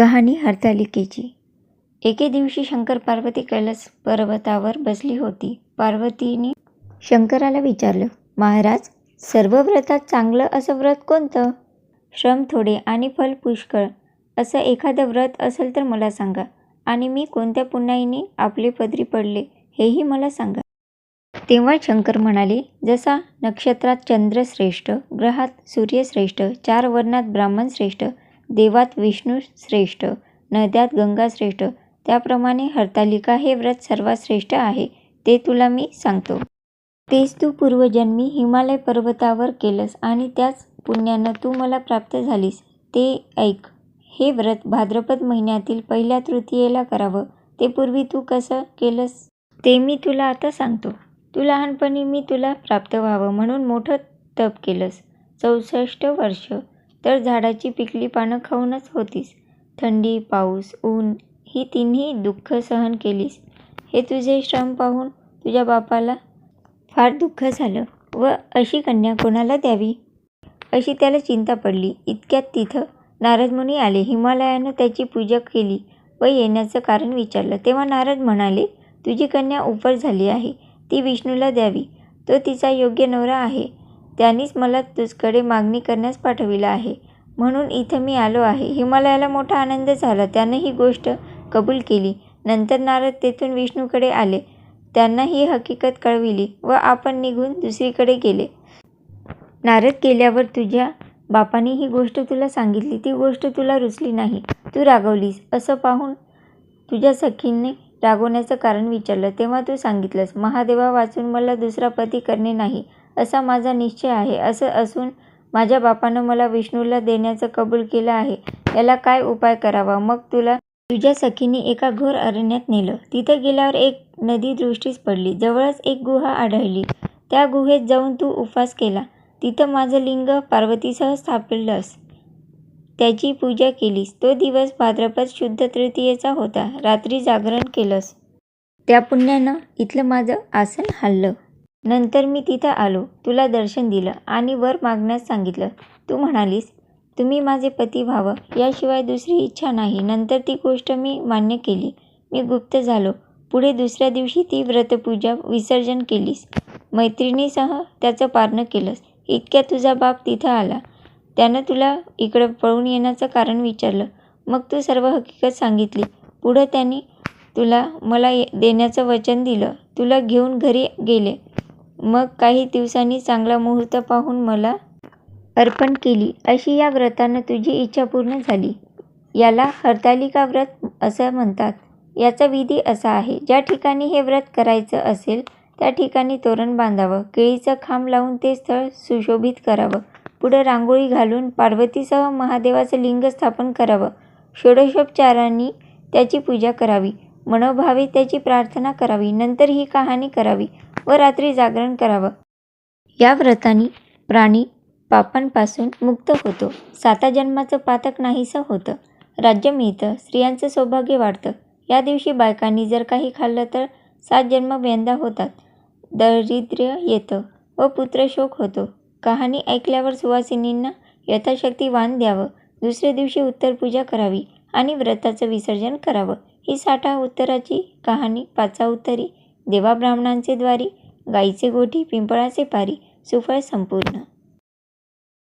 कहाणी हरतालिकेची एके दिवशी शंकर पार्वती कैलास पर्वतावर बसली होती. पार्वतीने शंकराला विचारलं, महाराज, सर्व व्रतात चांगलं असं व्रत कोणतं? श्रम थोडे आणि फल पुष्कळ असं एखादं व्रत असेल तर मला सांगा आणि मी कोणत्या पुण्याईने आपले पदरी पडले हेही मला सांगा. तेव्हा शंकर म्हणाले, जसा नक्षत्रात चंद्र श्रेष्ठ, ग्रहात सूर्यश्रेष्ठ चार वर्णात ब्राह्मण श्रेष्ठ, देवात विष्णू श्रेष्ठ, नद्यात गंगा श्रेष्ठ, त्याप्रमाणे हरतालिका हे व्रत सर्वात श्रेष्ठ आहे ते तुला मी सांगतो. तेच तू पूर्वजन्मी हिमालय पर्वतावर केलंस आणि त्याच पुण्यानं तू मला प्राप्त झालीस ते ऐक. हे व्रत भाद्रपद महिन्यातील पहिल्या तृतीयेला करावं. ते पूर्वी तू कसं केलंस ते मी तुला आता सांगतो. तू लहानपणी मी तुला प्राप्त व्हावं म्हणून मोठं तप केलंस. चौसष्ट वर्षं तर झाडाची पिकली पानं खाऊनच होतीस. थंडी, पाऊस, ऊन ही तिन्ही दुःख सहन केलीस. हे तुझे श्रम पाहून तुझ्या बापाला फार दुःख झालं व अशी कन्या कोणाला द्यावी अशी त्याला चिंता पडली. इतक्यात तिथं नारदमुनी आले. हिमालयानं त्याची पूजा केली व येण्याचं कारण विचारलं. तेव्हा नारद म्हणाले, तुझी कन्या उपर झाली आहे. ती विष्णूला द्यावी. तो तिचा योग्य नवरा आहे. त्यांनीच मला तुझकडे मागणी करण्यास पाठविलं आहे. म्हणून इथं मी आलो आहे. हिमालयाला मोठा आनंद झाला. त्यानं ही गोष्ट कबूल केली. नंतर नारद तेथून विष्णूकडे आले. त्यांना ही हकीकत कळविली व आपण निघून दुसरीकडे गेले. नारद गेल्यावर तुझ्या बापाने ही गोष्ट तुला सांगितली. ती गोष्ट तुला रुचली नाही. तू रागवलीस असं पाहून तुझ्या सखींनी रागवण्याचं कारण विचारलं. तेव्हा तू सांगितलंस, महादेवा वाचून मला दुसरा पती करणे नाही असा माझा निश्चय आहे. असं असून माझ्या बापानं मला विष्णूला देण्याचं कबूल केलं आहे. याला काय उपाय करावा? मग तुला तुझ्या सखीने एका घोर अरण्यात नेलं. तिथं गेल्यावर एक नदी दृष्टीस पडली. जवळच एक गुहा आढळली. त्या गुहेत जाऊन तू उपवास केला. तिथं माझं लिंग पार्वतीसह स्थापलंस. त्याची पूजा केलीस. तो दिवस भाद्रपद शुद्ध तृतीयेचा होता. रात्री जागरण केलंस. त्या पुण्यानं इथलं माझं आसन हाललं. नंतर मी तिथं आलो. तुला दर्शन दिलं आणि वर मागण्यास सांगितलं. तू म्हणालीस, तुम्ही माझे पती व्हावं याशिवाय दुसरी इच्छा नाही. नंतर ती गोष्ट मी मान्य केली. मी गुप्त झालो. पुढे दुसऱ्या दिवशी ती व्रतपूजा विसर्जन केलीस. मैत्रिणीसह त्याचं पारणं केलंस. इतक्यात तुझा बाप तिथं आला. त्यानं तुला इकडं पळून येण्याचं कारण विचारलं. मग तू सर्व हकीकत सांगितली. पुढं त्यांनी तुला मला देण्याचं वचन दिलं. तुला घेऊन घरी गेले. मग काही दिवसांनी चांगला मुहूर्त पाहून मला अर्पण केली. अशी या व्रतानं तुझी इच्छा पूर्ण झाली. याला हरतालिका व्रत असं म्हणतात. याचा विधी असा आहे. ज्या ठिकाणी हे व्रत करायचं असेल त्या ठिकाणी तोरण बांधावं. केळीचं खांब लावून ते स्थळ सुशोभित करावं. पुढं रांगोळी घालून पार्वतीसह महादेवाचं लिंग स्थापन करावं. षोडशोपचारांनी त्याची पूजा करावी. मनोभावे त्याची प्रार्थना करावी. नंतर ही कहाणी करावी व रात्री जागरण करावं. या व्रताने प्राणी पापांपासून मुक्त होतो. साता जन्माचं पातक नाहीसं होतं. राज्य मिळतं. स्त्रियांचं सौभाग्य वाढतं. या दिवशी बायकांनी जर काही खाल्लं तर सात जन्म व्यंदा होतात. दारिद्र्य येतं व पुत्रशोक होतो. कहाणी ऐकल्यावर सुवासिनींना यथाशक्ती वाण द्यावं. दुसऱ्या दिवशी उत्तरपूजा करावी आणि व्रताचं विसर्जन करावं. ही साठा उत्तराची कहाणी पाचा उत्तरी, देवा ब्राह्मणांचे द्वारी, गाईचे गोठी, पिंपळाचे पारी, सुफळ संपूर्ण.